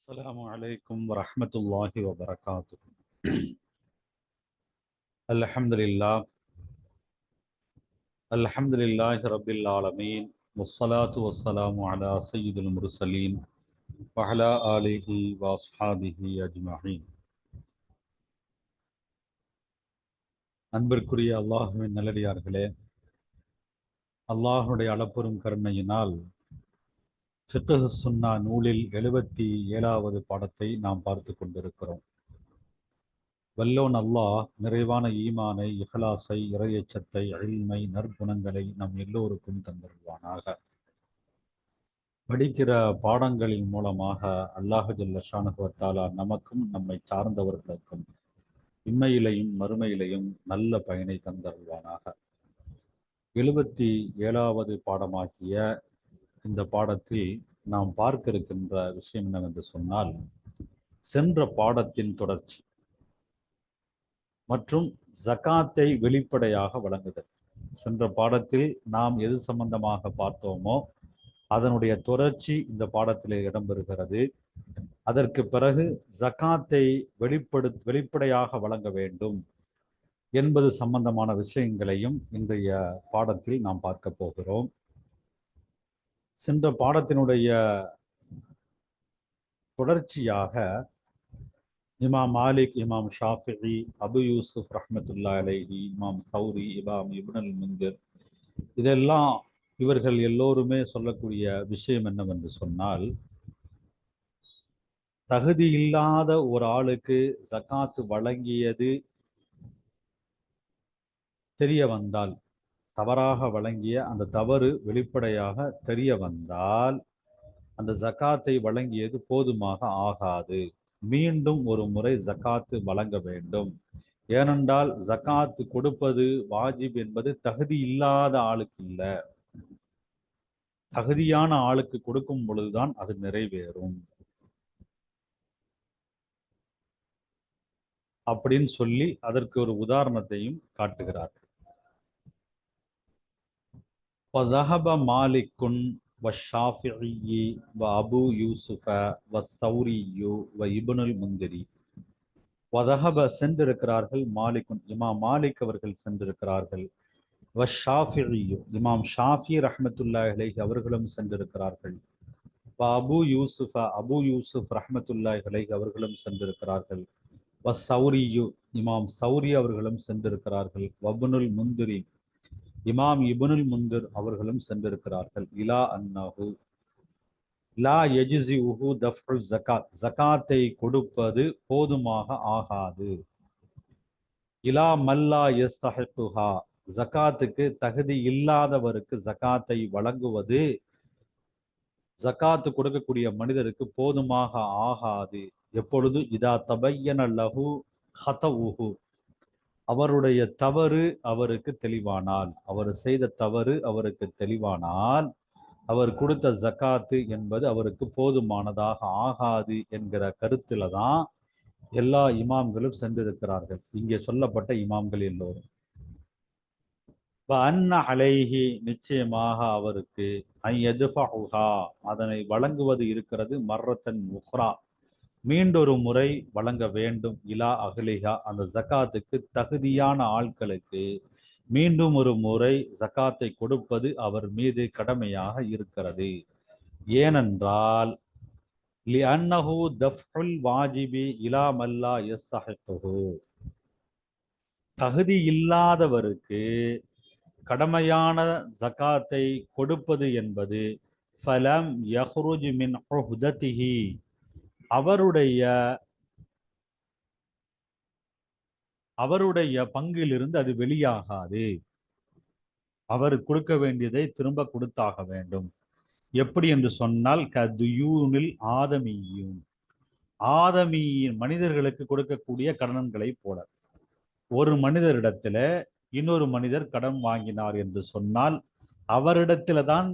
السلام عليكم ورحمة الله وبركاته الحمد لله الحمد لله رب العالمين والصلاة والسلام على سيد المرسلين وعلى آله وأصحابه أجمعين அன்பிற்குரிய அல்லாஹுவின் நல்லடியார்களே அல்லாஹுடைய அளப்பெரும் கருணையினால் ஃபிக்ஹ் சுன்னா நூலில் எழுபத்தி ஏழாவது பாடத்தை நாம் பார்த்து கொண்டிருக்கிறோம். வல்லோன் அல்லாஹ் நிறைவான ஈமானை இஹ்லாஸை இறையச்சத்தை அழிமை நற்குணங்களை நம் எல்லோருக்கும் தந்திருவானாக படிக்கிற பாடங்களின் மூலமாக அல்லாஹு ஜல்லஷானுவத்தாலா நமக்கும் நம்மை சார்ந்தவர்களுக்கும் இம்மையிலையும் மறுமையிலையும் நல்ல பயனை தந்தருவானாக எழுபத்தி ஏழாவது பாடமாகிய இந்த பாடத்தில் நாம் பார்க்க இருக்கின்ற விஷயம் என்னவென்று சொன்னால் சென்ற பாடத்தின் தொடர்ச்சி மற்றும் ஜகாத்தை வெளிப்படையாக வழங்குதல். சென்ற பாடத்தில் நாம் எது சம்பந்தமாக பார்த்தோமோ அதனுடைய தொடர்ச்சி இந்த பாடத்தில் இடம்பெறுகிறது. அதற்கு பிறகு ஜகாத்தை வெளிப்படு வெளிப்படையாக வழங்க வேண்டும் என்பது சம்பந்தமான விஷயங்களையும் இன்றைய பாடத்தில் நாம் பார்க்க போகிறோம். சென்ற பாடத்தினுடைய தொடர்ச்சியாக இமாம் மாலிக் இமாம் ஷாஃபி அபு யூசுப் ரஹமத்துல்லா அலைஹி இமாம் சௌரி இமாம் இபுனல் முந்திர் இதெல்லாம் இவர்கள் எல்லோருமே சொல்லக்கூடிய விஷயம் என்னவென்று சொன்னால் தகுதி இல்லாத ஒரு ஆளுக்கு ஜக்காத்து வழங்கியது தெரிய வந்தால் தவறாக வழங்கிய அந்த தவறு வெளிப்படையாக தெரிய வந்தால் அந்த ஜக்காத்தை வழங்கியது போதுமாக ஆகாது. மீண்டும் ஒரு முறை ஜக்காத்து வழங்க வேண்டும். ஏனென்றால் ஜக்காத்து கொடுப்பது வாஜிப் என்பது தகுதி இல்லாத ஆளுக்கு இல்லை. தகுதியான ஆளுக்கு கொடுக்கும் பொழுதுதான் அது நிறைவேறும். அப்படின்னு சொல்லி அதற்கு ஒரு உதாரணத்தையும் காட்டுகிறார். وذهب مالك والشافعي وأبو يوسف والثوري وابن المنذري وذهب சென்றிருக்கிறார்கள் மாலிக்குன் இமாம் மாலிக் அவர்கள் சென்றிருக்கிறார்கள் வஷாஃபியு இமாம் ஷாஃபி ரஹமத்துல்லா அலைஹி அவர்களும் சென்றிருக்கிறார்கள் அபு யூசுஃப அபு யூசுப் ரஹமத்துல்லா அலைஹி அவர்களும் சென்றிருக்கிறார்கள் வ சௌரியு இமாம் சௌரி அவர்களும் சென்றிருக்கிறார்கள் வபுனுல் முந்திரி இமாம் இபுனுல் முந்திர் அவர்களும் சென்றிருக்கிறார்கள். இலா அன்னஹு. லா எஜிசி உஹு தஃபுல் ஜகாத் ஜகாத்தை கொடுப்பது போதுமாக ஆகாது. இலா மல்லா எஸ்தஹிஹா ஜகாத்துக்கு தகுதி இல்லாதவருக்கு ஜகாத்தை வழங்குவது ஜகாத்து கொடுக்கக்கூடிய மனிதருக்கு போதுமாக ஆகாது. எப்பொழுது? இதா தபையன லஹு உஹு அவருடைய தவறு அவருக்கு தெளிவானால். அவர் செய்த தவறு அவருக்கு தெளிவானால். அவர் கொடுத்த ஜக்காத்து என்பது அவருக்கு போதுமானதாக ஆகாது என்கிற கருத்துல தான் எல்லா இமாம்களும் சென்றிருக்கிறார்கள். இங்கே சொல்லப்பட்ட இமாம்கள் எல்லோரும். அன்ன அலைஹி நிச்சயமாக அவருக்கு ஐயதுஃபா அதனை வழங்குவது இருக்கிறது மர்ரத்தன் முஹ்ரா மீண்டொரு முறை வழங்க வேண்டும். இலா அகலிகா அந்த ஜக்காத்துக்கு தகுதியான ஆட்களுக்கு மீண்டும் ஒரு முறை ஜக்காத்தை கொடுப்பது அவர் மீது கடமையாக இருக்கிறது. ஏனென்றால் லி அன்னஹு தஃபுல் வாஜிபி இலா மல்லா எஸ் தகுதி இல்லாதவருக்கு கடமையான ஜக்காத்தை கொடுப்பது என்பது ஃபலம் யஹ்ருஜ் மின் உஹ்ததிஹி. அவருடைய அவருடைய பங்கிலிருந்து அது வெளியாகாது. அவர் கொடுக்க வேண்டியதை திரும்ப கொடுத்தாக வேண்டும். எப்படி என்று சொன்னால் கதுயூனில் ஆதமியும். ஆதமியின் மனிதர்களுக்கு கொடுக்கக்கூடிய கடன்களை போல. ஒரு மனிதரிடத்துல இன்னொரு மனிதர் கடன் வாங்கினார் என்று சொன்னால் அவரிடத்துல தான்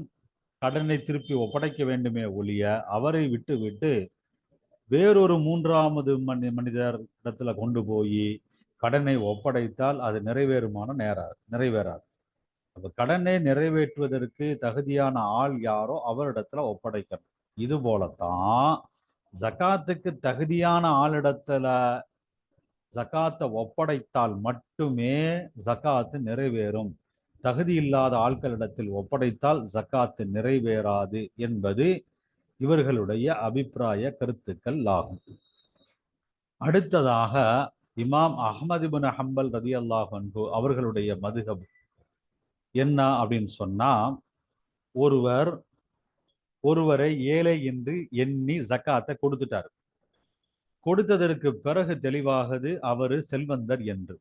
கடனை திருப்பி ஒப்படைக்க வேண்டுமே ஒழிய அவரை விட்டு விட்டு வேறொரு மூன்றாவது மனி மனிதர் இடத்துல கொண்டு போய் கடனை ஒப்படைத்தால் அது நிறைவேறுமான நேராது நிறைவேறாது. அப்போ கடனை நிறைவேற்றுவதற்கு தகுதியான ஆள் யாரோ அவரிடத்துல ஒப்படைக்கணும். இது போலத்தான் ஜகாத்துக்கு தகுதியான ஆளிடத்துல ஜகாத்தை ஒப்படைத்தால் மட்டுமே ஜகாத்து நிறைவேறும். தகுதி இல்லாத ஆட்களிடத்தில் ஒப்படைத்தால் ஜகாத்து நிறைவேறாது என்பது இவர்களுடைய அபிப்பிராய கருத்துக்கள் ஆகும். அடுத்ததாக இமாம் அஹ்மது ஹம்பல் ரதி அல்லாஹன்பு அவர்களுடைய மதுகப். என்ன அப்படின்னு சொன்னா ஒருவர் ஒருவரை ஏழை என்று எண்ணி ஜக்காத்தை கொடுத்துட்டார். கொடுத்ததற்கு பிறகு தெளிவாகுது அவர் செல்வந்தர் என்று.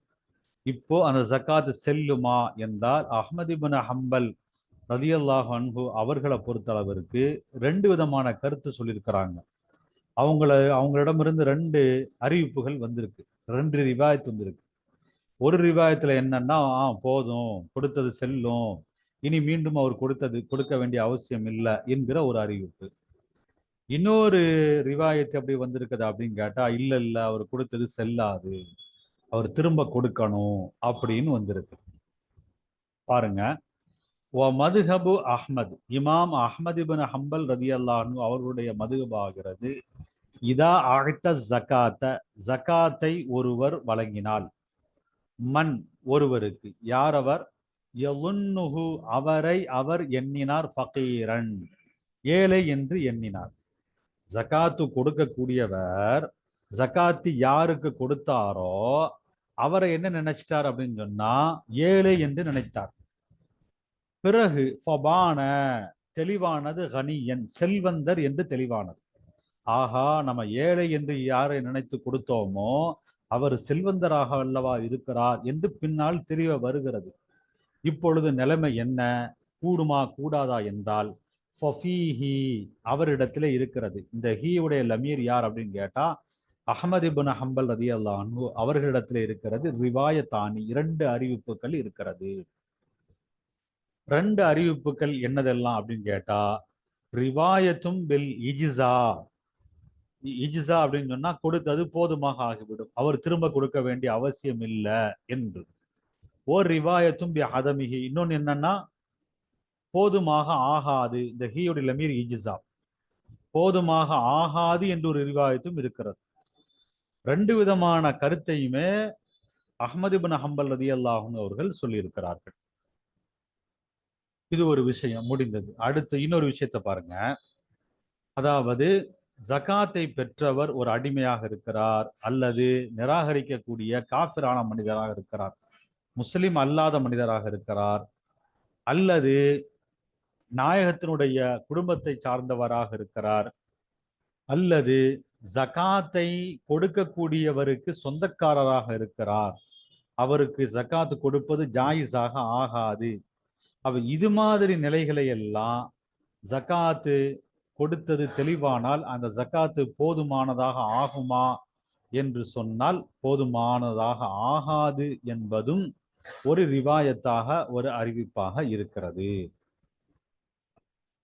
இப்போ அந்த ஜக்காத்து செல்லுமா என்றால் அஹ்மது ஹம்பல் ரதியல்லாஹ் அன்பு அவர்களை பொறுத்தளவிற்கு ரெண்டு விதமான கருத்து சொல்லியிருக்கிறாங்க. அவங்கள அவங்களிடமிருந்து ரெண்டு அறிவிப்புகள் வந்திருக்கு. ரெண்டு ரிவாயத்து வந்திருக்கு. ஒரு ரிவாயத்தில் என்னன்னா ஆ போதும் கொடுத்தது செல்லும். இனி மீண்டும் அவர் கொடுத்தது கொடுக்க வேண்டிய அவசியம் இல்லை என்கிற ஒரு அறிவிப்பு. இன்னொரு ரிவாயத்து அப்படி வந்திருக்குது அப்படின்னு கேட்டா இல்ல இல்ல அவர் கொடுத்தது செல்லாது. அவர் திரும்ப கொடுக்கணும் அப்படின்னு வந்திருக்கு. பாருங்க. ஓ மதுஹபு அஹ்மது இமாம் அஹமதுபின் ஹம்பல் ரதி அல்லாஹு அவர்களுடைய மதுகபாகிறது இதா அழைத்த ஜக்காத்த ஜக்காத்தை ஒருவர் வழங்கினால் மண் ஒருவருக்கு. யார் அவர்? அவரை அவர் எண்ணினார் ஃபகீரன். ஏழை என்று எண்ணினார். ஜகாத்து கொடுக்கக்கூடியவர் ஜக்காத்து யாருக்கு கொடுத்தாரோ அவரை என்ன நினைச்சிட்டார் அப்படின்னு சொன்னா ஏழை என்று நினைத்தார். பிறகு ஃபபான தெளிவானது கனியன் செல்வந்தர் என்று தெளிவானது. ஆகா நம்ம ஏழை என்று யாரை நினைத்து கொடுத்தோமோ அவர் செல்வந்தராக அல்லவா இருக்கிறார் என்று பின்னால் தெரிய வருகிறது. இப்பொழுது நிலைமை என்ன? கூடுமா கூடாதா என்றால் ஃபஃபீஹி அவரிடத்தில் இருக்கிறது. இந்த ஹீயுடைய லமீர் யார் அப்படின்னு கேட்டா அஹமது இபின் ஹம்பல் ரதி அல்லாஹு அவர்களிடத்திலே இருக்கிறது. ரிவாயத்தானி இரண்டு அறிவிப்புகள் இருக்கிறது. ரெண்டு அறிவிப்புகள் என்னதெல்லாம் அப்படின்னு கேட்டா ரிவாயத்தும் பில் இஜிசா. இஜிசா அப்படின்னு சொன்னா கொடுத்தது போதுமாக ஆகிவிடும். அவர் திரும்ப கொடுக்க வேண்டிய அவசியம் இல்லை என்று. ஓர் ரிவாயத்தும் பி அதமிகி இன்னொன்னு என்னன்னா போதுமாக ஆகாது. இந்த ஹீயோட லமீர் இஜிசா. போதுமாக ஆகாது என்று ஒரு ரிவாயத்தும் இருக்கிறது. ரெண்டு விதமான கருத்தையுமே அஹமது பின் ஹம்பல் ரதி அல்லாஹும் அவர்கள் சொல்லியிருக்கிறார்கள். இது ஒரு விஷயம் முடிந்தது. அடுத்து இன்னொரு விஷயத்தை பாருங்க. அதாவது ஜகாத்தை பெற்றவர் ஒரு அடிமையாக இருக்கிறார் அல்லது நிராகரிக்கக்கூடிய காஃபிரான மனிதராக இருக்கிறார். முஸ்லிம் அல்லாத மனிதராக இருக்கிறார் அல்லது நாயகத்தினுடைய குடும்பத்தை சார்ந்தவராக இருக்கிறார் அல்லது ஜகாத்தை கொடுக்கக்கூடியவருக்கு சொந்தக்காரராக இருக்கிறார். அவருக்கு ஜக்காத்து கொடுப்பது ஜாயிஸாக ஆகாது. அப்ப இது மாதிரி நிலைகளை எல்லாம் ஜகாத்து கொடுத்தது தெளிவானால் அந்த ஜக்காத்து போதுமானதாக ஆகுமா என்று சொன்னால் போதுமானதாக ஆகாது என்பதும் ஒரு ரிவாயத்தாக ஒரு அறிவிப்பாக இருக்கிறது.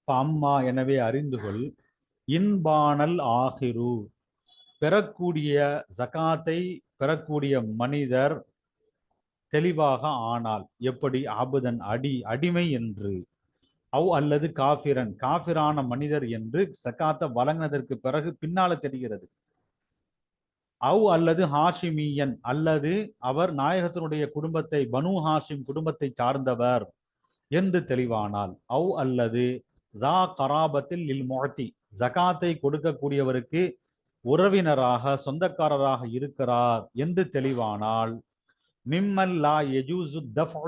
அம்மா எனவே அறிந்து கொள் இன்பானல் ஆகிரு. பெறக்கூடிய ஜகாத்தை பெறக்கூடிய மனிதர் தெளிவாக ஆனால் எப்படி? அபுதன் அடி அடிமை என்று. அவ் அல்லது காஃபிரன். காஃபிரான மனிதர் என்று சக்காத்த வழங்கினதற்கு பிறகு பின்னால தெரிகிறது. அவ் அல்லது ஹாஷிமியன் அல்லது அவர் நாயகத்தினுடைய குடும்பத்தை பனு ஹாஷிம் குடும்பத்தை சார்ந்தவர் என்று தெளிவானால் அவ் அல்லது தா கராபத்தில் இல் முகத்தி ஜகாத்தை கொடுக்கக்கூடியவருக்கு உறவினராக சொந்தக்காரராக இருக்கிறார் என்று தெளிவானால் மிம்மல்லா எஜூசு தஃபு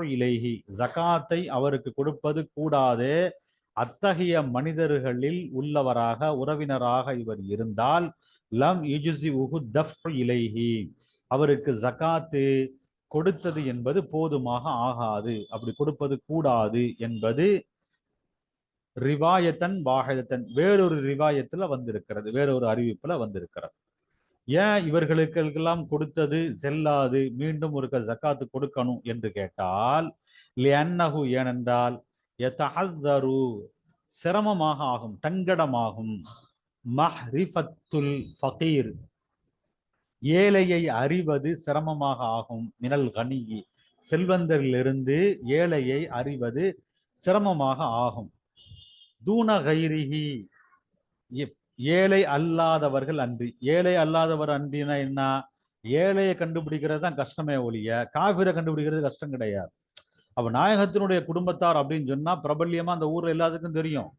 ஜகாத்தை அவருக்கு கொடுப்பது கூடாது. அத்தகைய மனிதர்களில் உள்ளவராக உறவினராக இவர் இருந்தால் லம் இஜுசி உஹு தஃபு இலைஹி. அவருக்கு ஜகாத்து கொடுத்தது என்பது போதுமாக ஆகாது. அப்படி கொடுப்பது கூடாது என்பது ரிவாயத்தன் வாகதத்தன் வேறொரு ரிவாயத்துல வந்திருக்கிறது வேறொரு அறிவிப்புல வந்திருக்கிறது. ஏன் இவர்களுக்கெல்லாம் கொடுத்தது செல்லாது மீண்டும் ஒரு ஜக்காத்து கொடுக்கணும் என்று கேட்டால் லியன்னகு ஏனென்றால் எதஹரு சிரமமாக ஆகும் தங்கடமாகும். மஹ்ரிஃபத்துல் ஃபகீர் ஏழையை அறிவது சிரமமாக ஆகும் மினல் கனியி செல்வந்தரிலிருந்து ஏழையை அறிவது சிரமமாக ஆகும். தூண கைரிகி ஏழை அல்லாதவர்கள் அன்றி. ஏழை அல்லாதவர் அன்றினா என்ன? ஏழையை கண்டுபிடிக்கிறது தான் கஷ்டமே ஒழிய காஃபிரை கண்டுபிடிக்கிறது கஷ்டம் கிடையாது. அப்ப நாயகத்தினுடைய குடும்பத்தார் அப்படின்னு சொன்னா பிரபல்யமா அந்த ஊர்ல எல்லாத்துக்கும் தெரியும்.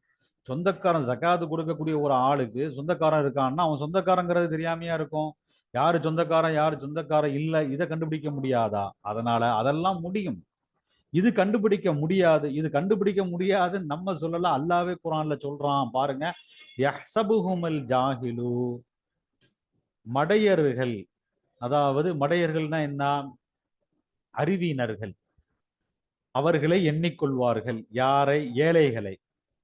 சொந்தக்காரன் ஜக்காத்து கொடுக்கக்கூடிய ஒரு ஆளுக்கு சொந்தக்காரன் இருக்கான்னா அவன் சொந்தக்காரங்கிறது தெரியாமையா இருக்கும். யாரு சொந்தக்காரன் யாரு சொந்தக்காரன் இல்லை இதை கண்டுபிடிக்க முடியாதா? அதனால அதெல்லாம் முடியும். இது கண்டுபிடிக்க முடியாது. இது கண்டுபிடிக்க முடியாது நம்ம சொல்லலாம் அல்லாவே குரான்ல சொல்றான். பாருங்க யஹ்சபுஹுமல் ஜாஹிலு மடையர்கள் அதாவது மடையர்கள்னா என்ன? அறிவியினர்கள் அவர்களை எண்ணிக்கொள்வார்கள். யாரை? ஏழைகளை.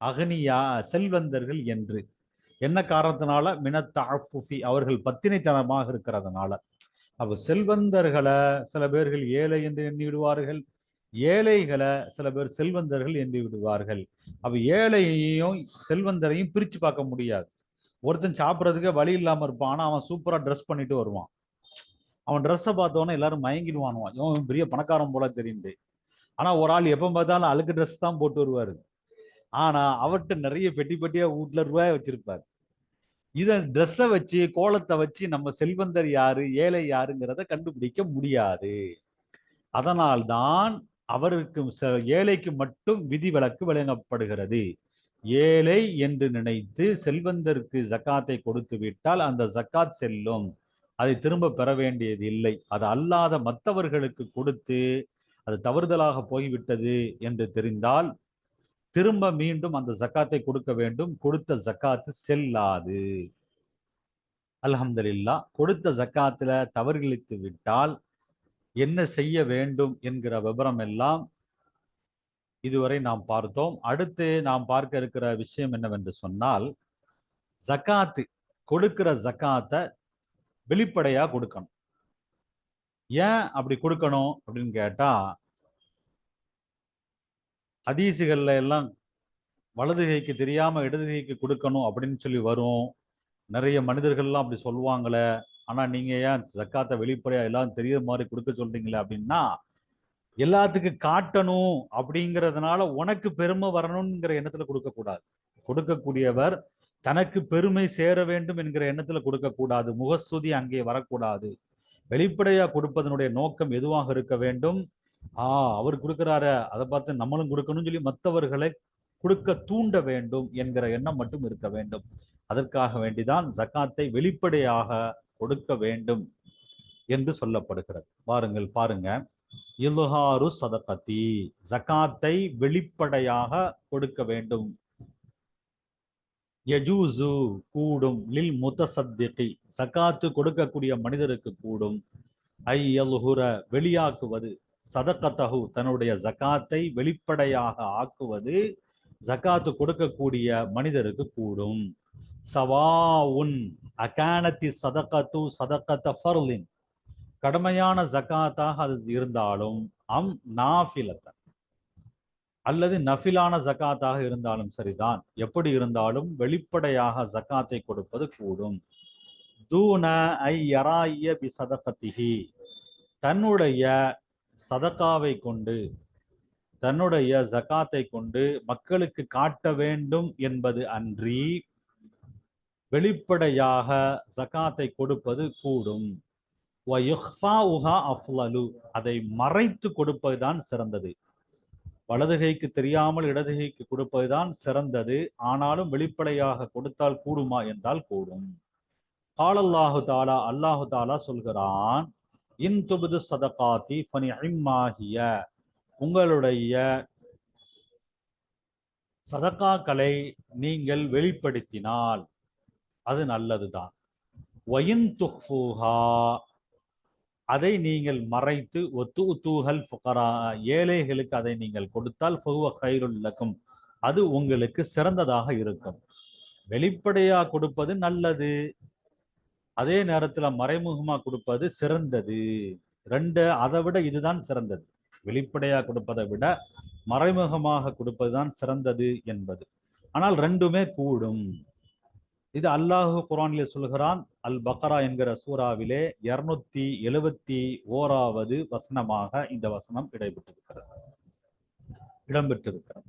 அகனியா செல்வந்தர்கள் என்று. என்ன காரணத்தினால? மினத்தாஃபுஃபி அவர்கள் பத்தினித்தனமாக இருக்கிறதுனால. அப்ப செல்வந்தர்களை சில பேர்கள் ஏழை என்று எண்ணிவிடுவார்கள். ஏழைகளை சில பேர் செல்வந்தர்கள் என்று விடுவார்கள். அப்ப ஏழையையும் செல்வந்தரையும் பிரிச்சு பார்க்க முடியாது. ஒருத்தன் சாப்பிட்றதுக்கே வழி இல்லாமல் இருப்பான். ஆனால் அவன் சூப்பராக ட்ரெஸ் பண்ணிட்டு வருவான். அவன் ட்ரெஸ்ஸை பார்த்தோன்னே எல்லாரும் மயங்கிடுவானுவான் இவன் பெரிய பணக்காரன் போல தெரியுது. ஆனால் ஒரு ஆள் எப்போ பார்த்தாலும் அழுக்கு ட்ரெஸ் தான் போட்டு வருவாரு. ஆனால் அவர்கிட்ட நிறைய பெட்டி பெட்டியாக வீட்டில் ரூபாய் வச்சிருப்பாரு. இதை ட்ரெஸ்ஸை வச்சு கோலத்தை வச்சு நம்ம செல்வந்தர் யாரு ஏழை யாருங்கிறத கண்டுபிடிக்க முடியாது. அதனால்தான் அவருக்கு ஏழைக்கு மட்டும் விதி விலக்கு வழங்கப்படுகிறது. ஏழை என்று நினைத்து செல்வந்தருக்கு ஜக்காத்தை கொடுத்து விட்டால் அந்த ஜக்காத் செல்லும். அதை திரும்ப பெற வேண்டியது இல்லை. அது அல்லாத மற்றவர்களுக்கு கொடுத்து அது தவறுதலாக போய்விட்டது என்று தெரிந்தால் திரும்ப மீண்டும் அந்த ஜக்காத்தை கொடுக்க வேண்டும். கொடுத்த ஜக்காத்து செல்லாது. அலமதுல்லா கொடுத்த ஜக்காத்துல தவறிழைத்து விட்டால் என்ன செய்ய வேண்டும் என்கிற விவரம் எல்லாம் இதுவரை நாம் பார்த்தோம். அடுத்து நாம் பார்க்க இருக்கிற விஷயம் என்னவென்று சொன்னால் ஜக்காத்து கொடுக்கிற ஜக்காத்தை வெளிப்படையா கொடுக்கணும். ஏன் அப்படி கொடுக்கணும் அப்படின்னு கேட்டா ஹதீசுகள்ல எல்லாம் வலது கைக்கு தெரியாம இடது கைக்கு கொடுக்கணும் அப்படின்னு சொல்லி வரும். நிறைய மனிதர்கள்லாம் அப்படி சொல்லுவாங்களே ஆனா நீங்க ஏன் ஜக்காத்தை வெளிப்படையா எல்லாம் தெரியுற மாதிரி கொடுக்க சொல்றீங்களே அப்படின்னா எல்லாத்துக்கும் காட்டணும் அப்படிங்கிறதுனால உனக்கு பெருமை வரணுங்கிற எண்ணத்துல கொடுக்கக்கூடாது கொடுக்கக்கூடியவர் தனக்கு பெருமை சேர வேண்டும் என்கிற எண்ணத்துல கொடுக்கக்கூடாது முகஸ்துதி அங்கே வரக்கூடாது. வெளிப்படையா கொடுப்பதனுடைய நோக்கம் எதுவாக இருக்க வேண்டும்? ஆ அவர் கொடுக்கிறாரு அதை பார்த்து நம்மளும் கொடுக்கணும்னு சொல்லி மற்றவர்களை கொடுக்க தூண்ட வேண்டும் என்கிற எண்ணம் மட்டும் இருக்க வேண்டும். அதற்காக வேண்டிதான் ஜக்காத்தை வெளிப்படையாக கொடுக்க வேண்டும் என்று சொல்லப்படுகிறது. பாருங்கள் பாருங்க. இல்ஹாரு சதகத்தி. ஜகாத்தை வெளிப்படையாக கொடுக்க வேண்டும். யஜூசு கூடும். லில் முத்தசத்திகி. சக்காத்து கொடுக்கக்கூடிய மனிதருக்கு கூடும். ஐ எல்ஹுர வெளியாக்குவது. சதக்கத்தகு தன்னுடைய ஜக்காத்தை வெளிப்படையாக ஆக்குவது. ஜக்காத்து கொடுக்கக்கூடிய மனிதருக்கு கூடும். சவாவுன் அகானத்தி சதகத்து சதகத்த ஃபர்லின். கடமையான ஜக்காத்தாக அது இருந்தாலும் அம் நாஃபிலத்தன். அல்லது நஃபிலான ஜக்காத்தாக இருந்தாலும் சரிதான். எப்படி இருந்தாலும் வெளிப்படையாக ஜக்காத்தை கொடுப்பது கூடும். தூன ஐ யராய பி சதகத்திகி தன்னுடைய சதக்காவை கொண்டு தன்னுடைய ஜக்காத்தை கொண்டு மக்களுக்கு காட்ட வேண்டும் என்பது அன்றி வெளிப்படையாக ஜக்காத்தை கொடுப்பது கூடும். வயுஹ்ஃபாஉஹா அஃலலு அதை மறைத்து கொடுப்பதுதான் சிறந்தது. வலதுகைக்கு தெரியாமல் இடதுகைக்கு கொடுப்பதுதான் சிறந்தது. ஆனாலும் வெளிப்படையாக கொடுத்தால் கூடுமா என்றால் கூடும். காலல்லாஹு தாலா அல்லாஹு தாலா சொல்கிறான் இன் துபுது சதகாத்தி ஃபனி இம்மாகிய உங்களுடைய சதகாக்களை நீங்கள் வெளிப்படுத்தினால் அது நல்லதுதான். ஒயின் துஹ்ஃபூஹா. அதை நீங்கள் மறைத்து ஒத்து தூஹல் ஃபுகரா ஏழைகளுக்கு அதை நீங்கள் கொடுத்தால் ஃபுவ கைருல் அது உங்களுக்கு சிறந்ததாக இருக்கும். வெளிப்படையா கொடுப்பது நல்லது. அதே நேரத்துல மறைமுகமா கொடுப்பது சிறந்தது. ரெண்டு அதை விட இதுதான் சிறந்தது. வெளிப்படையா கொடுப்பதை விட மறைமுகமாக கொடுப்பதுதான் சிறந்தது என்பது. ஆனால் ரெண்டுமே கூடும். இது அல்லாஹு குரானிலே சொல்கிறான் அல் பக்ரா என்கிற சூறாவிலே இருநூத்தி எழுபத்தி ஓராவது வசனமாக இந்த வசனம் இடம்பெற்றிருக்கிறது இடம்பெற்றிருக்கிறது.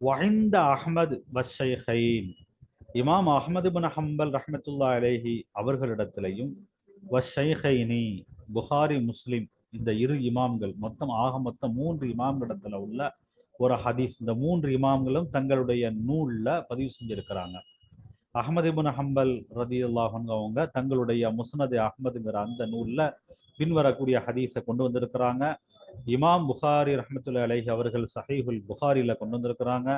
வஹிந்த அஹமது வஷைஹைன். இமாம் அஹமது பின் ஹம்பல் ரஹமத்துல்லா அலேஹி அவர்களிடத்திலையும் வஷைஹைனி புகாரி முஸ்லிம் இந்த இரு இமாம்கள் மொத்தம் ஆக மொத்தம் மூன்று இமாம்களிடத்துல உள்ள ஒரு ஹதீஸ். இந்த மூன்று இமாம்களும் தங்களுடைய நூல்ல பதிவு செஞ்சிருக்கிறாங்க. அஹமது ஹம்பல் ரதி அவங்க தங்களுடைய முஸ்னது அகமதுங்கிற அந்த நூல்ல பின்வரக்கூடிய ஹதீஸை கொண்டு வந்திருக்கிறாங்க. இமாம் புகாரி ரஹமத்துல்லா அலேஹி அவர்கள் சஹீஹுல் புகாரில கொண்டு வந்திருக்கிறாங்க.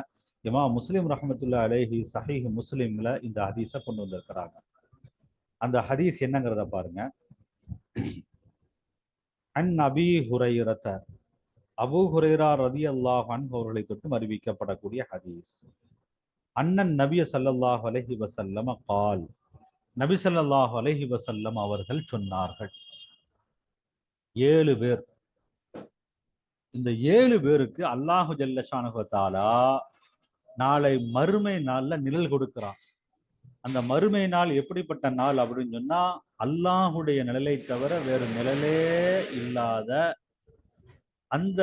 இமாம் முஸ்லீம் ரஹமத்துல்லா அலேஹி சஹீஹ் முஸ்லீம்ல இந்த ஹதீஸை கொண்டு வந்திருக்கிறாங்க. அந்த ஹதீஸ் என்னங்கிறத பாருங்க. அன் அபி ஹுரைரத அபு ஹுரைரா ரதி அல்லாஹ் அவர்களை தொட்டும் அறிவிக்கப்படக்கூடிய ஹதீஸ். அண்ணன் நபிய சல்லாஹ் அலஹி வசல்லம கால். நபி சல்லாஹ் அலஹி வசல்லம் அவர்கள் சொன்னார்கள். ஏழு பேர். இந்த ஏழு பேருக்கு அல்லாஹு ஜல்லஷானுகத்தாலா நாளை மறுமை நாள்ல நிழல் கொடுக்கிறான். அந்த மறுமை நாள் எப்படிப்பட்ட நாள் அப்படின்னு சொன்னா அல்லாஹுடைய நிழலை தவிர வேறு நிழலே இல்லாத அந்த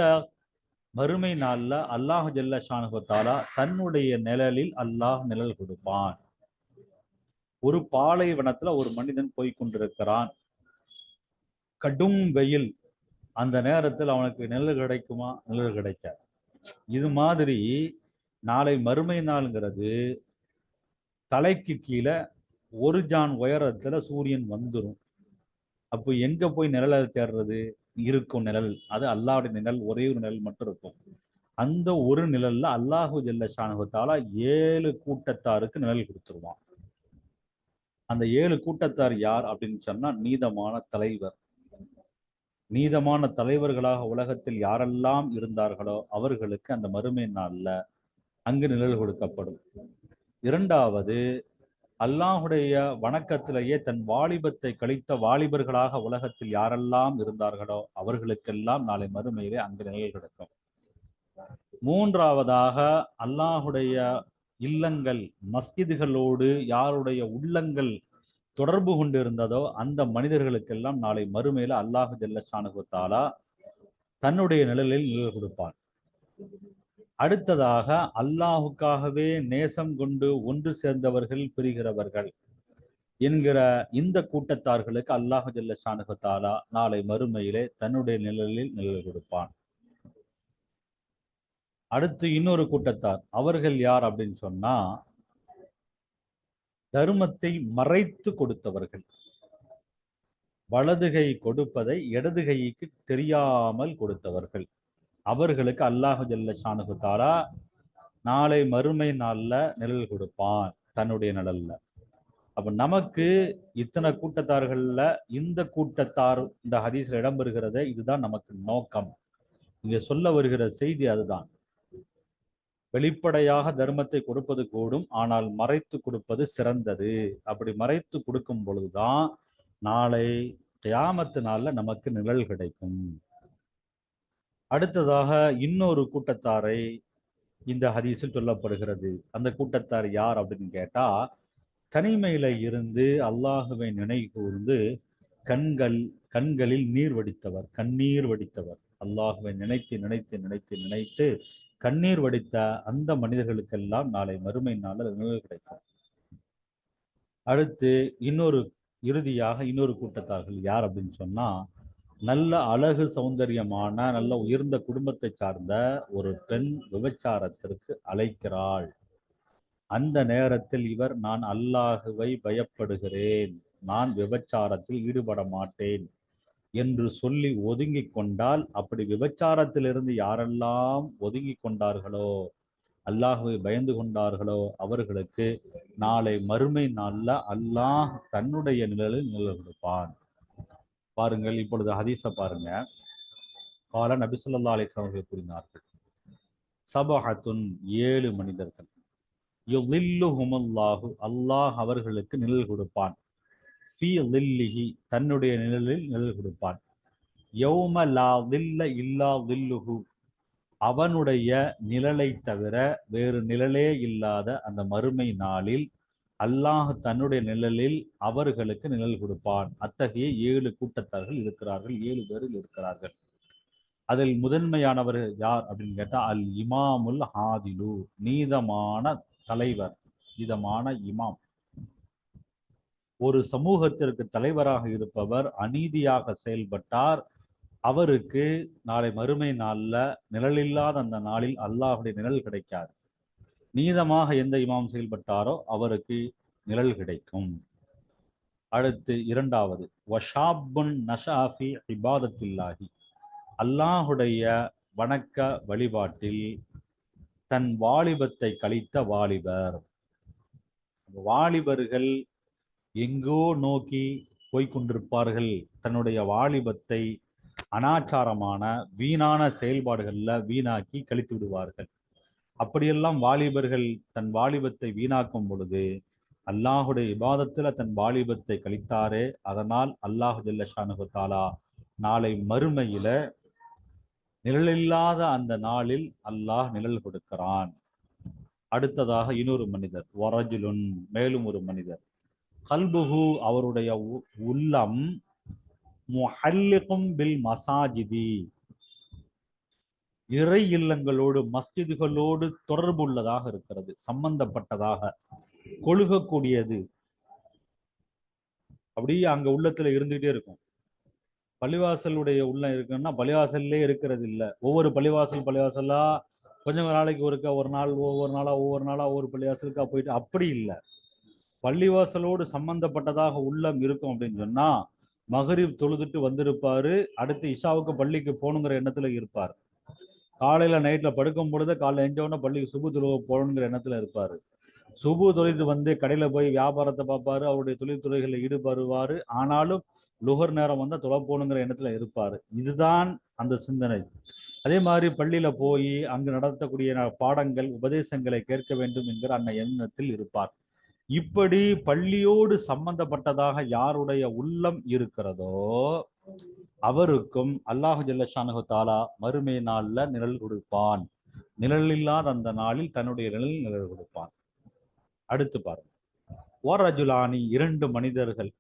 மறுமை நாள்ல அல்லாஹ் ஜல்ல ஷானுகத்தாலா தன்னுடைய நிழலில் அல்லாஹ் நிழல் கொடுப்பான். ஒரு பாலைவனத்துல ஒரு மனிதன் போய் கொண்டிருக்கிறான். கடும் வெயில் அந்த நேரத்தில் அவனுக்கு நிழல் கிடைக்குமா? நிழல் கிடைக்காது. இது மாதிரி நாளை மறுமை நாளுங்கிறது தலைக்கு கீழே ஒரு ஜான் உயரத்துல சூரியன் வந்துடும் அப்போ எங்க போய் நிழலை தேடுறது? இருக்கும் நிழல். அது அல்லாவுடைய நிழல் ஒரே ஒரு நிழல் மட்டும் இருக்கும். அந்த ஒரு நிழல்ல அல்லாஹு ஜல்ல ஷானுகத்தாலா ஏழு கூட்டத்தாருக்கு நிழல் கொடுத்துருவான். அந்த ஏழு கூட்டத்தார் யார் அப்படின்னு சொன்னா நீதமான தலைவர். நீதமான தலைவர்களாக உலகத்தில் யாரெல்லாம் இருந்தார்களோ அவர்களுக்கு அந்த மறுமை நாள்ல அங்கு நிழல் கொடுக்கப்படும். இரண்டாவது அல்லாஹுடைய வணக்கத்திலேயே தன் வாலிபத்தை கழித்த வாலிபர்களாக உலகத்தில் யாரெல்லாம் இருந்தார்களோ அவர்களுக்கெல்லாம் நாளை மறுமையிலே அங்கு நிழல் கிடைக்கும். மூன்றாவதாக அல்லாஹுடைய இல்லங்கள் மஸ்ஜிதுகளோடு யாருடைய உள்ளங்கள் தொடர்பு கொண்டு இருந்ததோ அந்த மனிதர்களுக்கெல்லாம் நாளை மறுமையில அல்லாஹு ஜெல்லஷானுகுத்தாலா தன்னுடைய நிழலில் நிழல் கொடுப்பார் அடுத்ததாக அல்லாஹுக்காகவே நேசம் கொண்டு ஒன்று சேர்ந்தவர்கள் பிரிகிறவர்கள் என்கிற இந்த கூட்டத்தார்களுக்கு அல்லாஹு ஜல்ல ஷானுகத்தாலா நாளை மறுமையிலே தன்னுடைய நிழலில் நிழல் கொடுப்பான். அடுத்து இன்னொரு கூட்டத்தார். அவர்கள் யார் அப்படின்னு சொன்னா தர்மத்தை மறைத்து கொடுத்தவர்கள். வலதுகை கொடுப்பதை இடதுகைக்கு தெரியாமல் கொடுத்தவர்கள். அவர்களுக்கு அல்லாஹு ஜல்ல ஷானுகு தாலா நாளை மறுமை நாள்ல நிழல் கொடுப்பான் தன்னுடைய நிழல்ல. அப்ப நமக்கு இத்தனை கூட்டத்தார்கள்ல இந்த கூட்டத்தார் இந்த ஹதீஸ்ல இடம்பெறுகிறத இதுதான் நமக்கு நோக்கம். இங்க சொல்ல வருகிற செய்தி அதுதான். வெளிப்படையாக தர்மத்தை கொடுப்பது கூடும் ஆனால் மறைத்து கொடுப்பது சிறந்தது. அப்படி மறைத்து கொடுக்கும் பொழுதுதான் நாளை கியாமத்து நாளில் நமக்கு நிழல் கிடைக்கும். அடுத்ததாக இன்னொரு கூட்டத்தாரை இந்த ஹதீஸில் சொல்லப்படுகிறது. அந்த கூட்டத்தார் யார் அப்படின்னு கேட்டா தனிமையில இருந்து அல்லாஹுவை நினை கூர்ந்து கண்கள் கண்களில் நீர் வடித்தவர் கண்ணீர் வடித்தவர். அல்லாஹுவை நினைத்து நினைத்து நினைத்து நினைத்து கண்ணீர் வடித்த அந்த மனிதர்களுக்கெல்லாம் நாளை மறுமை நாளில் நினைவு கிடைக்கும். அடுத்து இன்னொரு இறுதியாக இன்னொரு கூட்டத்தார்கள் யார் அப்படின்னு சொன்னா நல்ல அழகு சௌந்தரியமான நல்ல உயர்ந்த குடும்பத்தை சார்ந்த ஒரு பெண் விபச்சாரத்திற்கு அழைக்கிறாள். அந்த நேரத்தில் இவர் நான் அல்லாஹுவை பயப்படுகிறேன். நான் விபச்சாரத்தில் ஈடுபட மாட்டேன் என்று சொல்லி ஒதுங்கி கொண்டால் அப்படி விபச்சாரத்திலிருந்து யாரெல்லாம் ஒதுங்கி கொண்டார்களோ அல்லாஹுவை பயந்து கொண்டார்களோ அவர்களுக்கு நாளை மறுமை நாளில் அல்லாஹ் தன்னுடைய நிழலில் நிழல் கொடுப்பான். பாருங்கள் இப்பொழுது ஹதீச பாருங்க. கால நபிசுல்லா அலிஸ்லாம் அவர்கள் கூறினார்கள். சபஹத்துன் ஏழு மனிதர்கள். யுலில்லுஹுமல்லாஹு அல்லாஹ் அவர்களுக்கு நிழல் கொடுப்பான். ஃபி லில்லிஹி தன்னுடைய நிழலில் நிழல் கொடுப்பான். யௌம லா வில்ல இல்லா வில்லுஹு அவனுடைய நிழலை தவிர வேறு நிழலே இல்லாத அந்த மறுமை நாளில் அல்லாஹ் தன்னுடைய நிழலில் அவர்களுக்கு நிழல் கொடுப்பான். அத்தகைய ஏழு கூட்டத்தார்கள் இருக்கிறார்கள் ஏழு பேரில் இருக்கிறார்கள். அதில் முதன்மையானவர் யார் அப்படின்னு கேட்டால் அல் இமாமுல் ஹாதிலு நீதமான தலைவர் நீதமான இமாம். ஒரு சமூகத்திற்கு தலைவராக இருப்பவர் அநீதியாக செயல்பட்டார். அவருக்கு நாளை மறுமை நாள்ல நிழலில்லாத அந்த நாளில் அல்லாஹுடைய நிழல் கிடைக்காது. நீதமாக எந்த இமாம் செயல்பட்டாரோ அவருக்கு நிழல் கிடைக்கும். அடுத்து இரண்டாவது வஷாபுன் நஷாஃபி இபாதத்தில்லாகி அல்லாஹுடைய வணக்க வழிபாட்டில் தன் வாலிபத்தை கழித்த வாலிபர். வாலிபர்கள் எங்கோ நோக்கி போய்கொண்டிருப்பார்கள் தன்னுடைய வாலிபத்தை அனாச்சாரமான வீணான செயல்பாடுகளில் வீணாக்கி கழித்து விடுவார்கள். அப்படியெல்லாம் வாலிபர்கள் தன் வாலிபத்தை வீணாக்கும் பொழுது அல்லாஹுடைய விவாதத்தில் தன் வாலிபத்தை கழித்தாரே. அதனால் அல்லாஹு ஜல்லஷானு தாலா நாளை மறுமையில நிழலில்லாத அந்த நாளில் அல்லாஹ் நிழல் கொடுக்கிறான். அடுத்ததாக இன்னொரு மனிதர் வரஜுலுன் மேலும் ஒரு மனிதர். கல்புகு அவருடைய உ- உள்ளம் முஹல்லிகும் பில் மசாஜிதி. இறை இல்லங்களோடு மஸ்ஜிதுகளோடு தொடர்பு உள்ளதாக இருக்கிறது சம்பந்தப்பட்டதாக. கொழுகக்கூடியது. அப்படியே அங்க உள்ளத்துல இருந்துகிட்டே இருக்கும். பள்ளிவாசலுடைய உள்ளம் இருக்குன்னா பள்ளிவாசல்லே இருக்கிறது இல்லை. ஒவ்வொரு பள்ளிவாசல் பள்ளிவாசலா கொஞ்சம் நாளைக்கு ஒருக்கா ஒரு நாள் ஒவ்வொரு நாளா ஒவ்வொரு நாளா ஒவ்வொரு பள்ளிவாசலுக்கா போயிட்டு அப்படி இல்லை. பள்ளிவாசலோடு சம்பந்தப்பட்டதாக உள்ளம் இருக்கும் அப்படின்னு சொன்னா மகரிப் தொழுதுட்டு வந்திருப்பாரு அடுத்து இஷாவுக்கு பள்ளிக்கு போகணுங்கிற எண்ணத்துல இருப்பார். காலையில நைட்ல படுக்கும் பொழுது காலைல எஞ்சோடனே பள்ளிக்கு சுபு துறவு போகணுங்கிற எண்ணத்துல இருப்பாரு. சுபு தொழில் வந்து கடையில போய் வியாபாரத்தை பார்ப்பாரு அவருடைய தொழில்துறைகளில் ஈடுபடுவாரு. ஆனாலும் லுகர் நேரம் வந்தா தொலை போகணுங்கிற எண்ணத்துல இருப்பாரு. இதுதான் அந்த சிந்தனை. அதே மாதிரி பள்ளியில போய் அங்கு நடத்தக்கூடிய பாடங்கள் உபதேசங்களை கேட்க வேண்டும் என்கிற அந்த எண்ணத்தில் இருப்பார். இப்படி பள்ளியோடு சம்பந்தப்பட்டதாக யாருடைய உள்ளம் இருக்கிறதோ அவருக்கும் அல்லாஹு ஜல்லஷானு தாலா மறுமை நாள்ல நிழல் கொடுப்பான். நிழல் இல்லாத அந்த நாளில் தன்னுடைய நிழல் நிழல் கொடுப்பான். அடுத்து பாருங்க. ஓரஜுலானி இரண்டு மனிதர்கள்.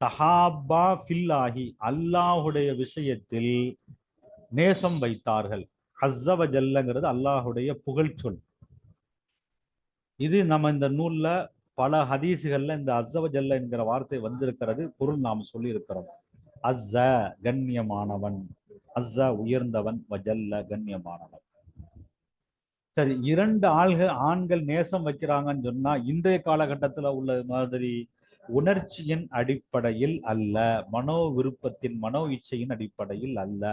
தஹாபா ஃபில்லாகி அல்லாஹுடைய விஷயத்தில் நேசம் வைத்தார்கள். ஹஸ்ஸவ ஜல்லங்கிறது அல்லாஹுடைய புகழ்ச்சொல் இது நம்ம இந்த நூல்ல பல ஹதீசுகள்ல இந்த அஸ்ஸவ ஜல்ல என்கிற வார்த்தை வந்திருக்கிறது பொருள் நாம் சொல்லி இருக்கிறோம் அஸ்ஸ கண்ணியமானவன். அஸ்ஸ உயர்ந்தவன் வஜல்ல கண்ணியமானவன். சரி இரண்டு ஆள்கள் ஆண்கள் நேசம் வைக்கிறாங்கன்னு சொன்னா இன்றைய காலகட்டத்துல உள்ள மாதிரி உணர்ச்சியின் அடிப்படையில் அல்ல மனோ விருப்பத்தின் மனோ இச்சையின் அடிப்படையில் அல்ல.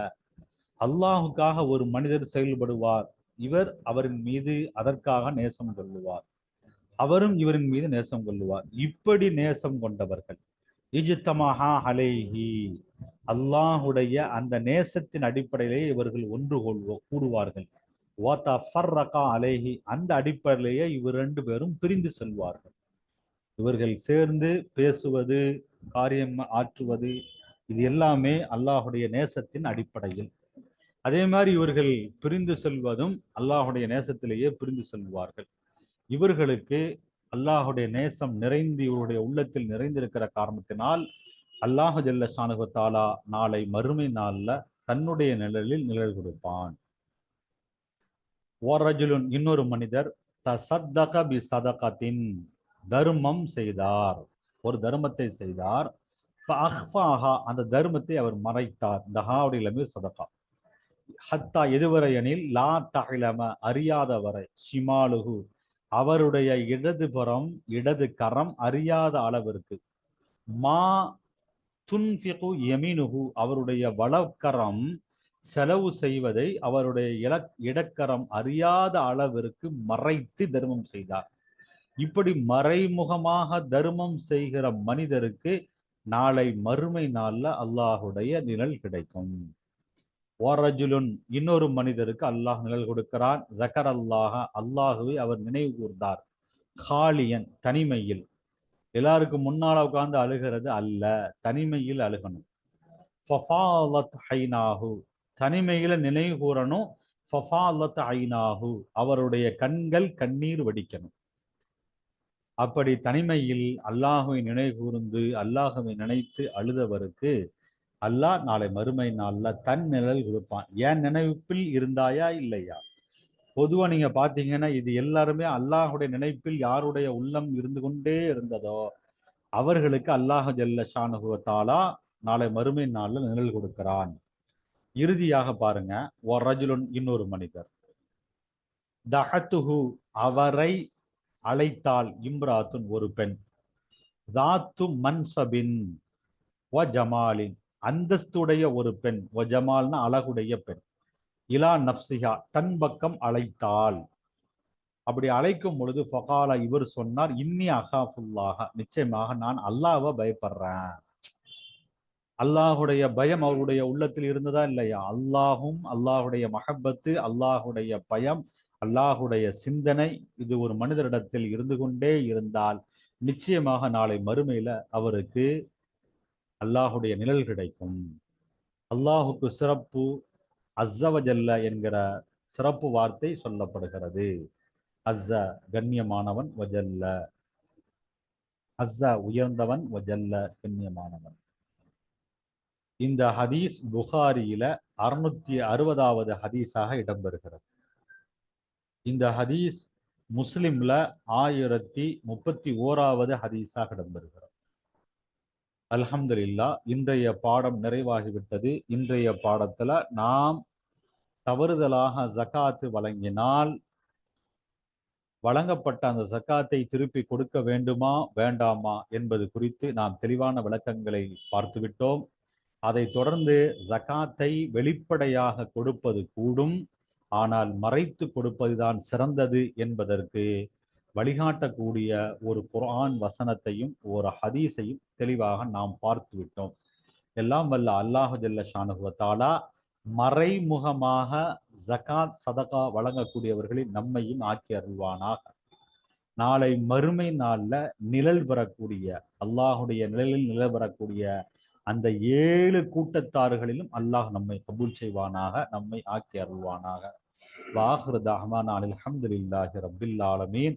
அல்லாஹுக்காக ஒரு மனிதர் செயல்படுவார். இவர் அவரின் மீது அதற்காக நேசம் கொள்ளுவார். அவரும் இவரின் மீது நேசம் கொள்ளுவார். இப்படி நேசம் கொண்டவர்கள். இஜித்தமஹா அலைஹி. அல்லாஹுடைய அந்த நேசத்தின் அடிப்படையிலே இவர்கள் ஒன்று கொள்வோ கூடுவார்கள். வாத்தா ஃபர்ரகா அலைஹி. அந்த அடிப்படையிலேயே இவர் ரெண்டு பேரும் பிரிந்து செல்வார்கள். இவர்கள் சேர்ந்து பேசுவது காரியம் ஆற்றுவது இது எல்லாமே அல்லாஹுடைய நேசத்தின் அடிப்படையில். அதே மாதிரி இவர்கள் பிரிந்து செல்வதும் அல்லாஹுடைய நேசத்திலேயே பிரிந்து செல்வார்கள். இவர்களுக்கு அல்லாஹுடைய நேசம் நிறைந்து இவருடைய உள்ளத்தில் நிறைந்திருக்கிற காரணத்தினால் அல்லாஹு ஜல்ல ஷானுகு தாலா நாளை மறுமை நாள்ல தன்னுடைய நிழலில் நிழல் கொடுப்பான். ஓரஜுலுன் இன்னொரு மனிதர் தசத்தக பி சதகத்தின் தர்மம் செய்தார். ஒரு தர்மத்தை செய்தார். அந்த தர்மத்தை அவர் மறைத்தார். இந்த ஹாவுடைய லமீர் சதகா. ஹத்தா எதுவரை எனில் லா தகிலம அறியாத வரை ஷிமாலுகு அவருடைய இடதுபுறம் இடது கரம் அறியாத அளவிற்கு. மா துன்ஃபிகு யமீனுகு அவருடைய வலக்கரம் செலவு செய்வதை அவருடைய இலக் இடக்கரம் அறியாத அளவிற்கு மறைத்து தர்மம் செய்தார். இப்படி மறைமுகமாக தர்மம் செய்கிற மனிதருக்கு நாளை மறுமை நாள்ல அல்லாஹுடைய நிழல் கிடைக்கும். ஓரஜுலுன் இன்னொரு மனிதருக்கு அல்லாஹ் நிழல் கொடுக்கிறான். ஜக்கர் அல்லாஹ அல்லாஹுவை அவர் நினைவு கூர்ந்தார். காளியன் தனிமையில். எல்லாருக்கும் முன்னால உட்கார்ந்து அழுகிறது அல்ல தனிமையில் அழுகணும். ஃபஃபாலத் ஹைனாஹு தனிமையில நினைவு கூறணும். ஃபஃபாலத் ஐனாஹு அவருடைய கண்கள் கண்ணீர் வடிக்கணும். அப்படி தனிமையில் அல்லாஹுவை நினைவு கூர்ந்து அல்லாஹுவை நினைத்து அழுதவருக்கு அல்லாஹ் நாளை மறுமை நாள்ல தன் நிழல் கொடுப்பான். என் நினைப்பில் இருந்தாயா இல்லையா? பொதுவா நீங்க பார்த்தீங்கன்னா இது எல்லாருமே அல்லாஹுடைய நினைப்பில் யாருடைய உள்ளம் இருந்து கொண்டே இருந்ததோ அவர்களுக்கு அல்லாஹ் ஜல்ல ஷானுகுவத்தாலா நாளை மறுமை நாளில் நிழல் கொடுக்கிறான். இறுதியாக பாருங்க ஒரஜுலுன் இன்னொரு மனிதர். தஹத்துஹு அவரை அழைத்தால் இம்ராத்துன் ஒரு பெண். ஜாத்து மன்சபின் வ ஜமாலின் அந்தஸ்துடைய ஒரு பெண் வ ஜமால்னா அழகுடைய பெண். இலா நப்சிகா தன் பக்கம் அழைத்தாள். அப்படி அழைக்கும் பொழுது ஃபகாலா இவர் சொன்னார் இன்னி அகாஃபுல்லாக நிச்சயமாக நான் அல்லாவை பயப்படுறேன். அல்லாஹுடைய பயம் அவருடைய உள்ளத்தில் இருந்ததா இல்லையா? அல்லாஹும் அல்லாஹுடைய மகப்பத்து அல்லாஹுடைய பயம் அல்லாஹுடைய சிந்தனை இது ஒரு மனிதரிடத்தில் இருந்து கொண்டே இருந்தால் நிச்சயமாக நாளை மறுமையில அவருக்கு அல்லாஹுடைய நிழல் கிடைக்கும். அல்லாஹுக்கு சிறப்பு அஸ்ஸவஜல்ல என்கிற சிறப்பு வார்த்தை சொல்லப்படுகிறது. அஸ்ஸ கண்ணியமானவன் வஜல்ல. அஸ்ஸ உயர்ந்தவன் வஜல்ல கண்ணியமானவன். இந்த ஹதீஸ் புகாரியில அறுநூத்தி அறுபதாவது ஹதீஸாக இடம்பெறுகிறது. இந்த ஹதீஸ் முஸ்லிம்ல ஆயிரத்தி முப்பத்தி ஓராவது ஹதீஸாக இடம்பெறுகிறது. அல்ஹம்துலில்லா இன்றைய பாடம் நிறைவாகிவிட்டது. இன்றைய பாடத்துல நாம் தவறுதலாக ஜகாத்து வழங்கினால் வழங்கப்பட்ட அந்த ஜக்காத்தை திருப்பி கொடுக்க வேண்டுமா வேண்டாமா என்பது குறித்து நாம் தெளிவான விளக்கங்களை பார்த்துவிட்டோம். அதை தொடர்ந்து ஜகாத்தை வெளிப்படையாக கொடுப்பது கூடும். ஆனால் மறைத்து கொடுப்பதுதான் சிறந்தது என்பதற்கு வழிகாட்டக்கூடிய ஒரு குரான் வசனத்தையும் ஒரு ஹதீஸையும் தெளிவாக நாம் பார்த்து விட்டோம். எல்லாம் வல்ல அல்லாஹு ஜல்ல ஷானுவத்தாலா மறைமுகமாக ஜகாத் சதகா வழங்கக்கூடியவர்களில் நம்மையும் ஆக்கி அருள்வானாக. நாளை மறுமை நாளில் நிழல் பெறக்கூடிய அல்லாஹுடைய நிழலில் நிழல் பெறக்கூடிய அந்த ஏழு கூட்டத்தாறுகளிலும் அல்லாஹ் நம்மை கபூல் செய்வானாக நம்மை ஆக்கி அருள்வானாக. வாஹிரு தஹ்மான் அஹமதுல்லாஹி ரப்பில் ஆலமீன்.